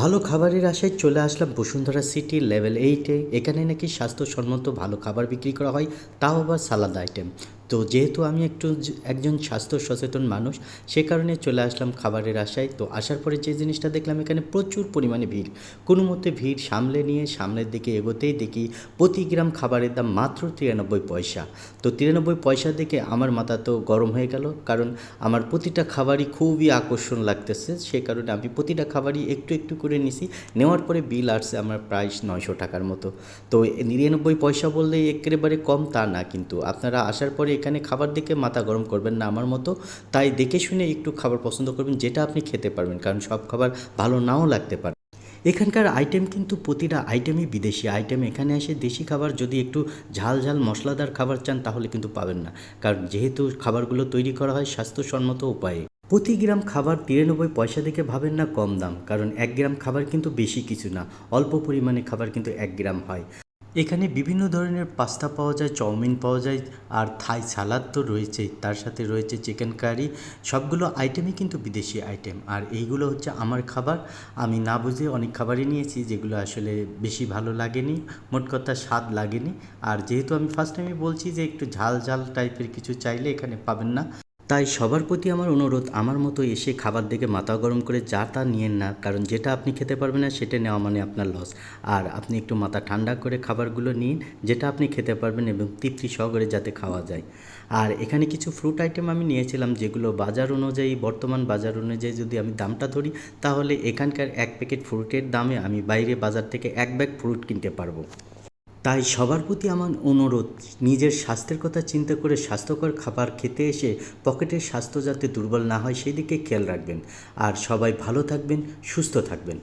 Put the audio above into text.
ভালো খাবারের আশায় চলে আসলাম বসুন্ধরা সিটি লেভেল এইটে। এখানে নাকি স্বাস্থ্যসম্মত ভালো খাবার বিক্রি করা হয়, তাও আবার সালাদ আইটেম তো যেহেতু আমি একটু একজন স্বাস্থ্য সচেতন মানুষ, সে কারণে চলে আসলাম খাবারের আশায়। তো আসার পরে যে জিনিসটা দেখলাম, এখানে প্রচুর পরিমাণে ভিড়। কোনো মতে ভিড় সামলে নিয়ে সামনের দিকে এগোতেই দেখি প্রতি গ্রাম খাবারের দাম মাত্র তিরানব্বই পয়সা। তো তিরানব্বই পয়সা দেখে আমার মাথা তো গরম হয়ে গেল, কারণ আমার প্রতিটা খাবারই খুবই আকর্ষণ লাগতেছে। সে কারণে আমি প্রতিটা খাবারই একটু একটু করে নিছি। নেওয়ার পরে বিল আসছে আমার প্রায় নয়শো টাকার মতো। তো নিরানব্বই পয়সা বললে একেবারে কম তা না, কিন্তু আপনারা আসার পরে এখানে খাবার দেখে মাথা গরম করবেন না আমার মতো। তাই দেখে শুনে একটু খাবার পছন্দ করবেন, যেটা আপনি খেতে পারবেন, কারণ সব খাবার ভালো নাও লাগতে পারে। এখানকার আইটেম কিন্তু প্রতিটা আইটেমই বিদেশি। আইটেম এখানে এসে দেশি খাবার যদি একটু ঝাল ঝাল মশলাদার খাবার চান, তাহলে কিন্তু পাবেন না। কারণ যেহেতু খাবারগুলো তৈরি করা হয়, স্বাস্থ্যসম্মত উপায়ে। প্রতি গ্রাম খাবার তিরানব্বই পয়সা দেখে ভাবেন না কম দাম, কারণ এক গ্রাম খাবার কিন্তু বেশি কিছু না। অল্প পরিমাণে খাবার কিন্তু এক গ্রাম হয়। এখানে বিভিন্ন ধরনের পাস্তা পাওয়া যায়, চাউমিন পাওয়া যায়, আর থাই সালাদ তো রয়েছেই। তার সাথে রয়েছে চিকেন কারি সবগুলো আইটেমই কিন্তু বিদেশি আইটেম আর এইগুলো হচ্ছে আমার খাবার। আমি না বুঝে অনেক খাবারই নিয়েছি যেগুলো আসলে বেশি ভালো লাগেনি, মোট কথা স্বাদ লাগেনি। আর যেহেতু আমি ফার্স্ট টাইমে বলছি যে একটু ঝাল ঝাল টাইপের কিছু চাইলে এখানে পাবেন না। তাই সবার প্রতি আমার অনুরোধ, আমার মতো এসে খাবার দেখে মাথা গরম করে যা তা নিয়েন না, কারণ যেটা আপনি খেতে পারবেন না সেটা নেওয়া মানে আপনার লস আর আপনি একটু মাথা ঠান্ডা করে খাবারগুলো নিন, যেটা আপনি খেতে পারবেন এবং তৃপ্তি সহকারে যাতে খাওয়া যায়। আর এখানে কিছু ফ্রুট আইটেম আমি নিয়েছিলাম, যেগুলো বাজার অনুযায়ী, বর্তমান বাজার অনুযায়ী যদি আমি দামটা ধরি, তাহলে এখানকার এক প্যাকেট ফ্রুটের দামে আমি বাইরে বাজার থেকে এক ব্যাগ ফ্রুট কিনতে পারব। তাই সবার প্রতি আমার অনুরোধ, নিজের স্বাস্থ্যের কথা চিন্তা করে স্বাস্থ্যকর খাবার খেতে এসে পকেটের স্বাস্থ্য যাতে দুর্বল না হয় সেই দিকে খেয়াল রাখবেন। আর সবাই ভালো থাকবেন, সুস্থ থাকবেন।